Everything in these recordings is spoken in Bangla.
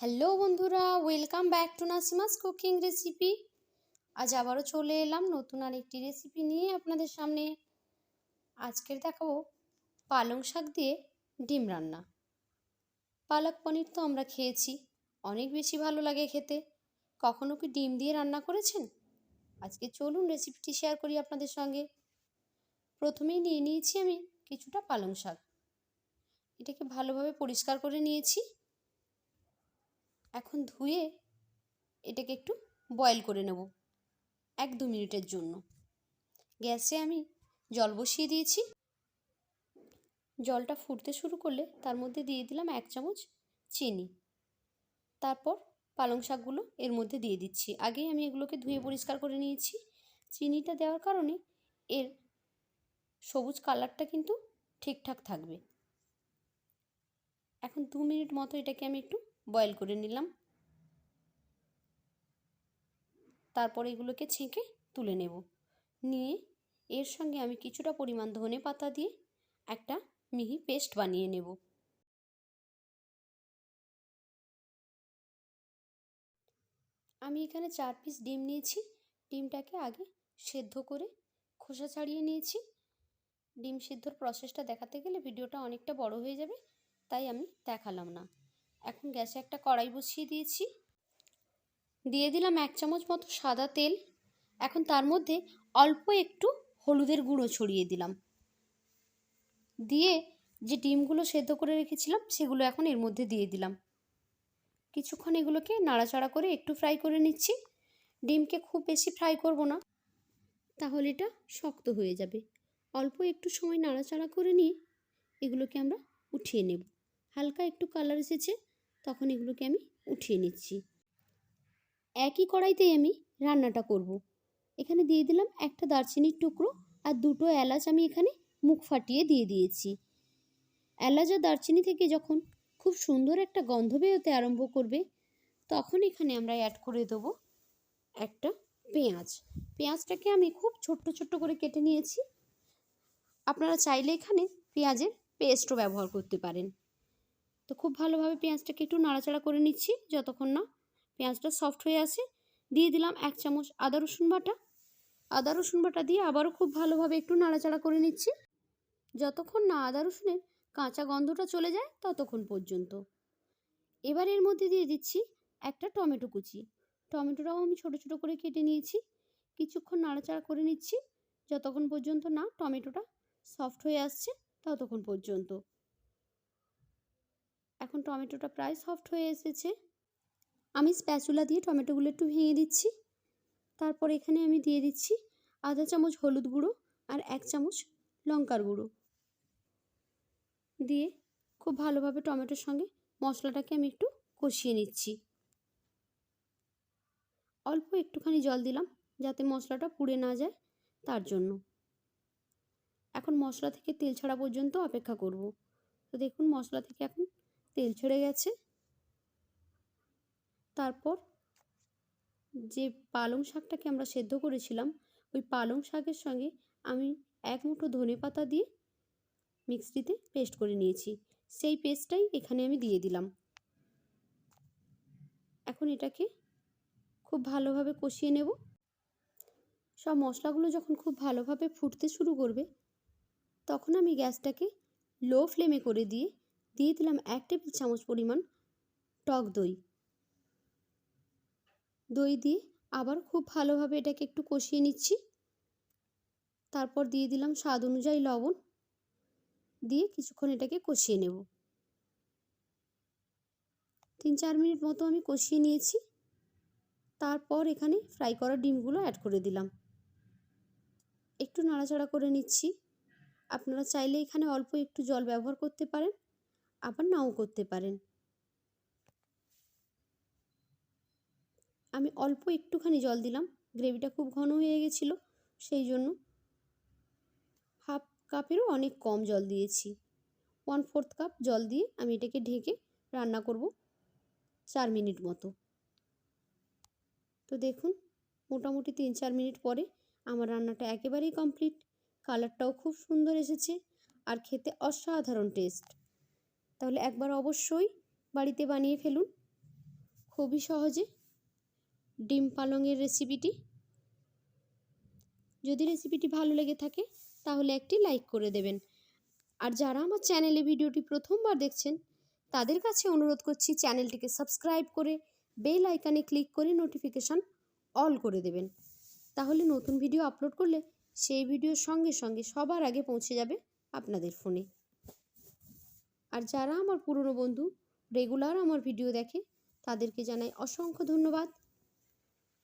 হ্যালো বন্ধুরা, welcome back to Nasima's cooking recipe. আজ আবারও চলে এলাম নতুন আরেকটি রেসিপি নিয়ে আপনাদের সামনে। আজকের দেখাবো পালং শাক দিয়ে ডিম রান্না। পালক পনির তো আমরা খেয়েছি, অনেক বেশি ভালো লাগে খেতে। কখনো কি ডিম দিয়ে রান্না করেছেন? আজকে চলুন রেসিপিটি শেয়ার করি আপনাদের সঙ্গে। প্রথমেই নিয়ে নিয়েছি আমি কিছুটা পালং শাক। এটাকে ভালোভাবে পরিষ্কার করে নিয়েছি। এখন ধুয়ে এটাকে একটু বয়েল করে নেব এক দু মিনিটের জন্য। গ্যাসে আমি জল বসিয়ে দিয়েছি। জলটা ফুটতে শুরু করলে তার মধ্যে দিয়ে দিলাম এক চামচ চিনি। তারপর পালং শাকগুলো এর মধ্যে দিয়ে দিচ্ছি। আগেই আমি এগুলোকে ধুয়ে পরিষ্কার করে নিয়েছি। চিনিটা দেওয়ার কারণে এর সবুজ কালারটা কিন্তু ঠিকঠাক থাকবে। এখন দু মিনিট মতো এটাকে আমি একটু বয়েল করে নিলাম। তারপর এগুলোকে ছেঁকে তুলে নেব। নিয়ে এর সঙ্গে আমি কিছুটা পরিমাণ ধনে পাতা দিয়ে একটা মিহি পেস্ট বানিয়ে নেব। আমি এখানে চার পিস ডিম নিয়েছি। ডিমটাকে আগে সেদ্ধ করে খোসা ছাড়িয়ে নিয়েছি। ডিম সিদ্ধর প্রসেসটা দেখাতে গেলে ভিডিওটা অনেকটা বড় হয়ে যাবে, তাই আমি দেখালাম না। এখন গ্যাসে একটা কড়াই বসিয়ে দিয়েছি। দিয়ে দিলাম এক চামচ মতো সাদা তেল। এখন তার মধ্যে অল্প একটু হলুদের গুঁড়ো ছড়িয়ে দিলাম। দিয়ে যে ডিমগুলো সেদ্ধ করে রেখেছিলাম, সেগুলো এখন এর মধ্যে দিয়ে দিলাম। কিছুক্ষণ এগুলোকে নাড়াচাড়া করে একটু ফ্রাই করে নিচ্ছি। ডিমকে খুব বেশি ফ্রাই করব না। তাহলে এটা শক্ত হয়ে যাবে। অল্প একটু সময় নাড়াচাড়া করে নিয়ে এগুলোকে আমরা উঠিয়ে নেব। হালকা একটু কালার এসেছে। তখন এগুলোকে আমি উঠিয়ে নিচ্ছি। একই কড়াইতেই আমি রান্নাটা করব। এখানে দিয়ে দিলাম একটা দারচিনির টুকরো আর দুটো এলাচ আমি এখানে মুখ ফাটিয়ে দিয়ে দিয়েছি। এলাচ আর দারচিনি থেকে যখন খুব সুন্দর একটা গন্ধ বেরোতে আরম্ভ করবে, তখন এখানে আমরা অ্যাড করে দেবো একটা পেঁয়াজ। পেঁয়াজটাকে আমি খুব ছোট্ট ছোট্ট করে কেটে নিয়েছি। আপনারা চাইলে এখানে পেঁয়াজের পেস্টও ব্যবহার করতে পারেন। তো খুব ভালোভাবে পেঁয়াজটাকে একটু নাড়াচাড়া করে নিচ্ছি, যতক্ষণ না পেঁয়াজটা সফট হয়ে আসে। দিয়ে দিলাম এক চামচ আদা রসুন বাটা। আদা রসুন বাটা দিয়ে আবারও খুব ভালোভাবে একটু নাড়াচাড়া করে নিচ্ছি। যতক্ষণ না আদা রসুনের কাঁচা গন্ধটা চলে যায় ততক্ষণ পর্যন্ত। এবার এর মধ্যে দিয়ে দিচ্ছি একটা টমেটো কুচি। টমেটোটাও আমি ছোট ছোট করে কেটে নিয়েছি। কিছুক্ষণ নাড়াচাড়া করে নিচ্ছি। যতক্ষণ পর্যন্ত না টমেটোটা সফট হয়ে আসছে ততক্ষণ পর্যন্ত। এখন টমেটোটা প্রায় সফট হয়ে এসেছে। আমি স্প্যাচুলা দিয়ে টমেটোগুলো একটু ভেঙে দিচ্ছি। তারপর এখানে আমি দিয়ে দিচ্ছি আধা চামচ হলুদ গুঁড়ো আর এক চামচ লঙ্কার গুঁড়ো। দিয়ে খুব ভালোভাবে টমেটোর সঙ্গে মশলাটাকে আমি একটু কষিয়ে নিচ্ছি। অল্প একটুখানি জল দিলাম যাতে মশলাটা পুড়ে না যায় তার জন্য। এখন মশলা থেকে তেল ছাড়া পর্যন্ত অপেক্ষা করব। তো দেখুন মশলা থেকে এখন তেল ছেড়ে গেছে। তারপর যে পালং শাকটাকে আমরা সেদ্ধ করেছিলাম, ওই পালং শাকের সঙ্গে আমি এক মুঠো ধনে পাতা দিয়ে মিক্সিতে পেস্ট করে নিয়েছি। সেই পেস্টটাই এখানে আমি দিয়ে দিলাম। এখন এটাকে খুব ভালোভাবে কষিয়ে নেব। সব মশলাগুলো যখন খুব ভালোভাবে ফুটতে শুরু করবে, তখন আমি গ্যাসটাকে লো ফ্লেমে করে দিয়ে দিয়ে দিলাম এক টেবিল চামচ পরিমাণ টক দই। দই দিয়ে আবার খুব ভালোভাবে এটাকে একটু কষিয়ে নিচ্ছি। তারপর দিয়ে দিলাম স্বাদ অনুযায়ী লবণ। দিয়ে কিছুক্ষণ এটাকে কষিয়ে নেব। তিন চার মিনিট মতো আমি কষিয়ে নিয়েছি। তারপর এখানে ফ্রাই করা ডিমগুলো অ্যাড করে দিলাম। একটু নাড়াচাড়া করে নিচ্ছি। আপনারা চাইলে এখানে অল্প একটু জল ব্যবহার করতে পারেন। আবার নাও করতে পারেন। আমি অল্প একটুখানি জল দিলাম, গ্রেভিটা খুব ঘন হয়ে গেছিল, সেই জন্য হাফ কাপেরও অনেক কম জল দিয়েছি। ওয়ান ফোর্থ কাপ জল দিয়ে আমি এটাকে ঢেকে রান্না করব চার মিনিট মতো। তো দেখুন, মোটামুটি তিন চার মিনিট পরে আমার রান্নাটা একেবারেই কমপ্লিট। কালারটাও খুব সুন্দর এসেছে আর খেতে অসাধারণ টেস্ট। তাহলে একবার অবশ্যই বাড়িতে বানিয়ে ফেলুন। খুবই সহজে ডিম পালংয়ের রেসিপিটি যদি রেসিপিটি ভালো লেগে থাকে, তাহলে একটি লাইক করে দেবেন। আর যারা আমার চ্যানেলে ভিডিওটি প্রথমবার দেখছেন, তাদের কাছে অনুরোধ করছি চ্যানেলটিকে সাবস্ক্রাইব করে বেল আইকানে ক্লিক করে নোটিফিকেশান অল করে দেবেন। তাহলে নতুন ভিডিও আপলোড করলে সেই ভিডিওর সঙ্গে সঙ্গে সবার আগে পৌঁছে যাবে আপনাদের ফোনে আর যারা আমার পুরনো বন্ধু রেগুলার আমার ভিডিও দেখে, তাদেরকে জানাই অসংখ্য ধন্যবাদ।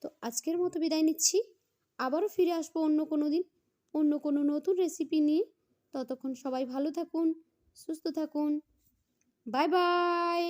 তো আজকের মতো বিদায় নিচ্ছি। আবারও ফিরে আসব অন্য কোনো দিন, অন্য কোনো নতুন রেসিপি নিয়ে। ততক্ষণ সবাই ভালো থাকুন, সুস্থ থাকুন। Bye bye